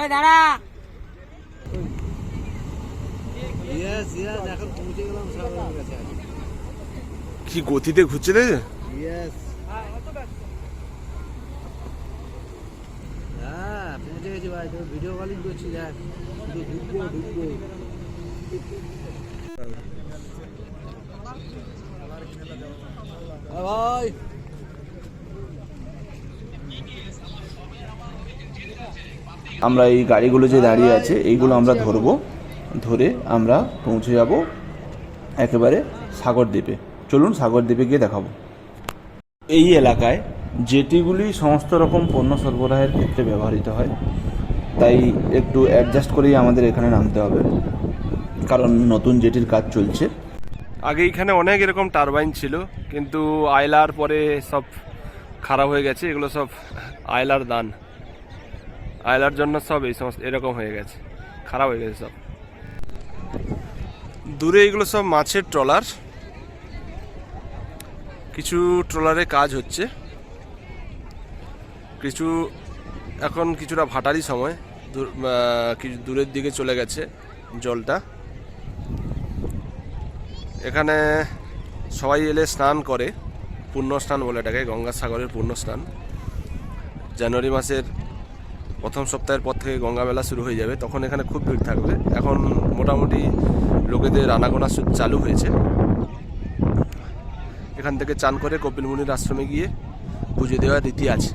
এই দাঁড়া। Yes yes এখন পৌঁছে গেলাম সাগরের কাছে। কি গতিতে ঘুরছে রে ইয়েস হ্যাঁ পৌঁছে গেছি ভাই তোর ভিডিও কলিং করছি দেখ। ঢুকবো ঢুকবো। হ্যাঁ ভাই। আমরা এই গাড়িগুলো যে দাঁড়িয়ে আছে, এইগুলো আমরা ধরবো। ধরে আমরা পৌঁছে যাব একেবারে সাগরদ্বীপে। চলুন সাগরদ্বীপে গিয়ে দেখাবো। এই এলাকায় জেটিগুলি সমস্ত রকম পণ্য সরবরাহের ক্ষেত্রে ব্যবহৃত হয়, তাই একটু অ্যাডজাস্ট করেই আমাদের এখানে নামতে হবে। কারণ নতুন জেটির কাজ চলছে। আগে এখানে অনেক এরকম টারবাইন ছিল, কিন্তু আয়লার পরে সব খারাপ হয়ে গেছে, এগুলো সব আয়লার দান। আয়লার জন্য সব এই সমস্ত এরকম হয়ে গেছে। খারাপ হয়ে গেছে সব। দূরে এগুলো সব মাছের ট্রলার। কিছু ট্রলারে কাজ হচ্ছে। কিছু এখন কিছুটা ভাটারই সময়। কিছু দূরের দিকে চলে গেছে জলটা। এখানে সবাই এলে স্নান করে। পূর্ণ স্নান বলে এটাকে, গঙ্গাসাগরের পূর্ণ স্নান জানুয়ারি মাসের প্রথম সপ্তাহের পর থেকে গঙ্গা মেলা শুরু হয়ে যাবে, তখন এখানে খুব ভিড় থাকবে। এখন মোটামুটি লোকেদের আনাগোনা চালু হয়েছে। এখান থেকে চান করে কপিল মুনির আশ্রমে গিয়ে পুজো দেওয়ার রীতি আছে।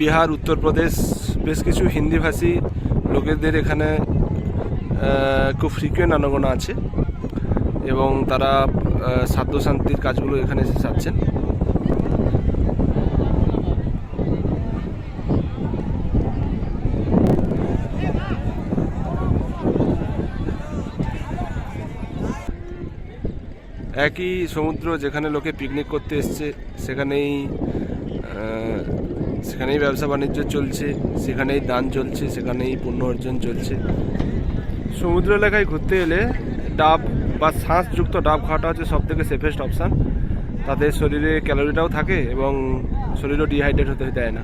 বিহার, উত্তরপ্রদেশ, বেশ কিছু হিন্দিভাষী লোকেদের এখানে খুব ফ্রিকুয়েন্ট আনাগোনা আছে এবং তারা সাধ্য শান্তির কাজগুলো এখানে এসে সারছেন। একই সমুদ্র যেখানে লোকে পিকনিক করতে এসছে, সেখানেই সেখানেই ব্যবসা বাণিজ্য চলছে, সেখানেই দান চলছে, সেখানেই পুণ্য অর্জন চলছে। সমুদ্র এলাকায় ঘুরতে এলে ডাব বা শ্বাসযুক্ত ডাব খাওয়াটা হচ্ছে সব থেকে সেফেস্ট অপশান তাতে শরীরে ক্যালোরিটাও থাকে এবং শরীরও ডিহাইড্রেট হতে দেয় না।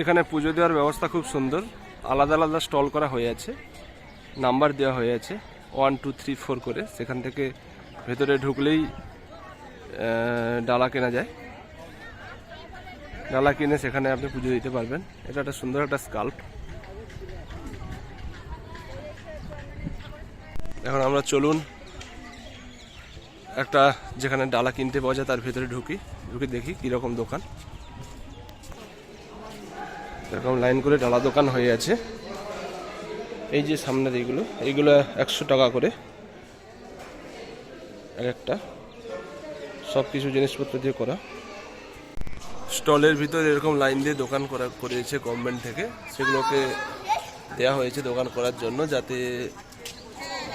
এখানে পুজো দেওয়ার ব্যবস্থা খুব সুন্দর। আলাদা আলাদা স্টল করা হয়ে আছে। নাম্বার দেওয়া হয়ে আছে ওয়ান, টু, থ্রি, ফোর করে। সেখান থেকে ভেতরে ঢুকলেই ডালা কেনা যায়। ডালা কিনে সেখানে আপনি পুজো দিতে পারবেন। এটা একটা সুন্দর একটা স্কাল্প এখন আমরা চলুন একটা যেখানে ডালা কিনতে পাওয়া যায় তার ভেতরে ঢুকি। ঢুকে দেখি কীরকম দোকান। এরকম লাইন করে ডালা দোকান হয়ে আছে। এই যে সামনের এইগুলো এইগুলো একশো টাকা করে। এক একটা সব কিছু জিনিসপত্র দিয়ে করা। স্টলের ভিতরে এরকম লাইন দিয়ে দোকান করা করেছে গভর্নমেন্ট থেকে। সেগুলোকে দেয়া হয়েছে দোকান করার জন্য যাতে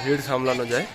ভিড় সামলানো যায়।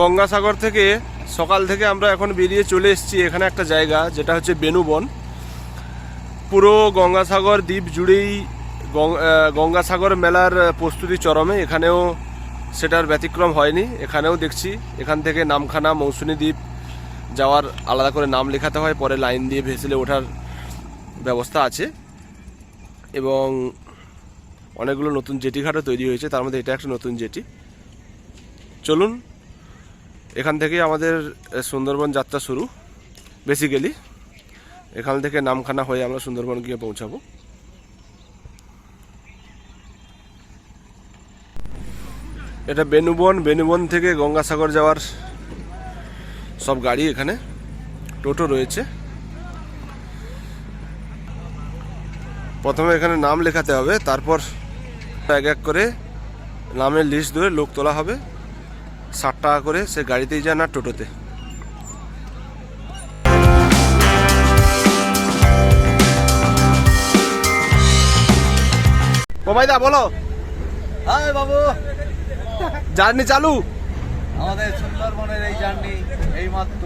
গঙ্গাসাগর থেকে সকাল থেকে আমরা এখন বেরিয়ে চলে এসেছি এখানে একটা জায়গা, যেটা হচ্ছে বেনুবন। পুরো গঙ্গাসাগর দ্বীপ জুড়েই গঙ্গাসাগর মেলার প্রস্তুতি চরমে। এখানেও সেটার ব্যতিক্রম হয়নি। এখানেও দেখছি, এখান থেকে নামখানা মৌসুনী দ্বীপ যাওয়ার আলাদা করে নাম লেখাতে হয়, পরে লাইন দিয়ে ভেসেলে ওঠার ব্যবস্থা আছে। এবং অনেকগুলো নতুন জেটি ঘাটও তৈরি হয়েছে, তার মধ্যে এটা একটা নতুন জেটি। চলুন এখান থেকেই আমাদের সুন্দরবন যাত্রা শুরু বেসিক্যালি এখান থেকে নামখানা হয়ে আমরা সুন্দরবন গিয়ে পৌঁছাবো। এটা বেনুবন বেনুবন থেকে গঙ্গাসাগর যাওয়ার সব গাড়ি এখানে, টোটো রয়েছে। প্রথমে এখানে নাম লেখাতে হবে, তারপর এক এক করে নামের লিস্ট ধরে লোক তোলা হবে। ষাট টাকা করে সে গাড়িতেই যায় না টোটোতে। দা বলো। হাই বাবু। জার্নি চালু? আমাদের সুন্দরবনের এই জার্নি এই মাত্র